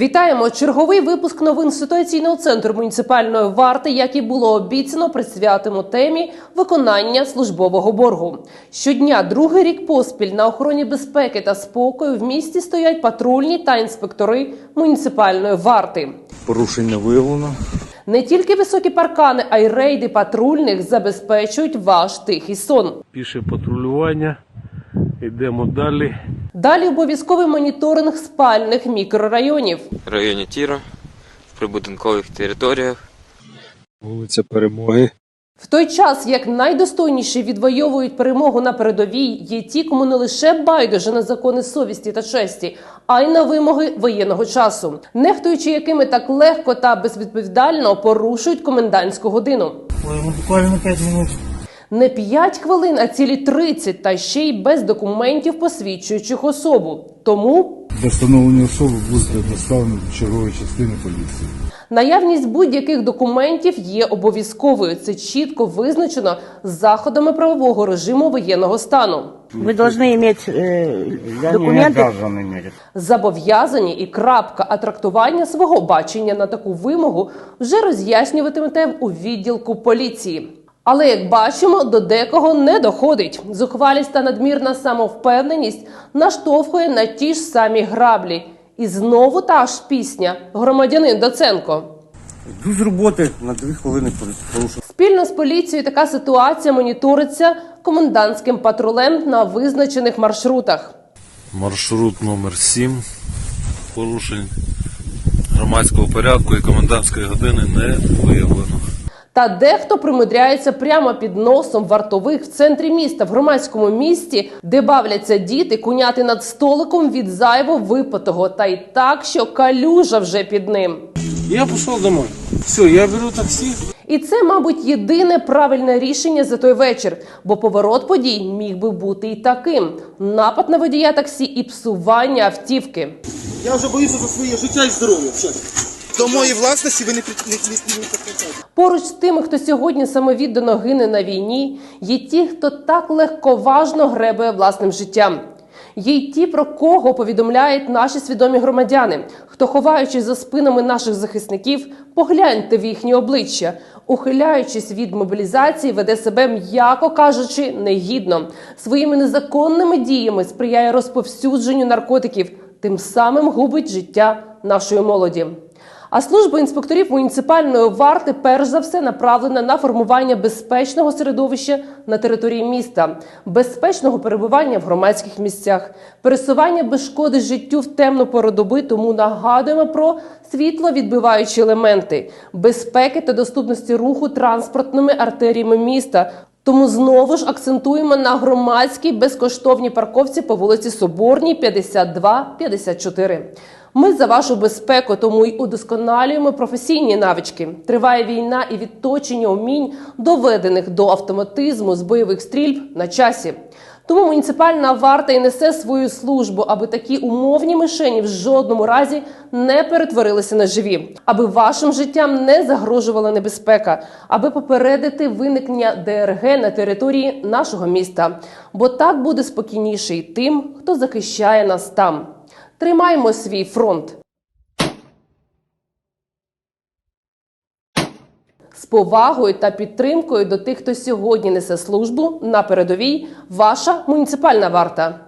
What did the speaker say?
Вітаємо! Черговий випуск новин ситуаційного центру муніципальної варти, як і було обіцяно, присвятимо темі виконання службового боргу. Щодня, другий рік поспіль на охороні безпеки та спокою в місті стоять патрульні та інспектори муніципальної варти. Порушень не виявлено. Не тільки високі паркани, а й рейди патрульних забезпечують ваш тихий сон. піше патрулювання. Йдемо далі. Далі обов'язковий моніторинг спальних мікрорайонів. в районі Тіра, в прибудинкових територіях. Вулиця Перемоги. В той час, як найдостойніші відвоюють перемогу на передовій, є ті, кому не лише байдуже на закони совісті та честі, а й на вимоги воєнного часу, нехтуючи якими так легко та безвідповідально порушують комендантську годину. Ой, буквально 5 минут Не 5 хвилин, а цілі 30, та ще й без документів, посвідчуючих особу. Тому Для встановлення особи буде доставлено до чергової частини поліції. Наявність будь-яких документів є обов'язковою. Це чітко визначено заходами правового режиму воєнного стану. Вы должны иметь э, документы. Зобов'язані і крапка, а трактування свого бачення на таку вимогу вже роз'яснюватимете у відділку поліції. Але як бачимо, до декого не доходить. Зухвалість та надмірна самовпевненість наштовхує на ті ж самі граблі. І знову та ж пісня громадянин Доценко. Йду з роботи на дві хвилини порушив. Спільно з поліцією така ситуація моніториться комендантським патрулем на визначених маршрутах. Маршрут номер 7. Порушень громадського порядку і комендантської години не виявлено. Та дехто примудряється прямо під носом вартових в центрі міста, в громадському місті, де бавляться діти, куняти над столиком від зайво випитого, та й так, що калюжа вже під ним. Я пішов домой. Все, я беру таксі. І це, мабуть, єдине правильне рішення за той вечір, бо поворот подій міг би бути і таким: напад на водія таксі і псування автівки. Я вже боюся за своє життя і здоров'я. До моєї власності ви не при- не, не, не, не підключаєте. Поруч з тими, хто сьогодні самовіддано гине на війні, є ті, хто так легковажно гребує власним життям. Є й ті, про кого повідомляють наші свідомі громадяни, хто, ховаючись за спинами наших захисників, погляньте в їхні обличчя, ухиляючись від мобілізації, веде себе, м'яко кажучи, негідно. Своїми незаконними діями сприяє розповсюдженню наркотиків, тим самим губить життя нашої молоді. А служба інспекторів муніципальної варти перш за все направлена на формування безпечного середовища на території міста, безпечного перебування в громадських місцях, пересування без шкоди життю в темну пору доби. Тому нагадуємо про світловідбиваючі елементи, безпеки та доступності руху транспортними артеріями міста. Тому знову ж акцентуємо на громадській безкоштовній парковці по вулиці Соборній 52-54. Ми за вашу безпеку, тому й удосконалюємо професійні навички. Триває війна і відточення умінь, доведених до автоматизму з бойових стрільб на часі. Тому муніципальна варта і несе свою службу, аби такі умовні мишені в жодному разі не перетворилися на живі, аби вашим життям не загрожувала небезпека, аби попередити виникнення ДРГ на території нашого міста. Бо так буде спокійніше й тим, хто захищає нас там. Тримаймо свій фронт. З повагою та підтримкою до тих, хто сьогодні несе службу на передовій, ваша муніципальна варта.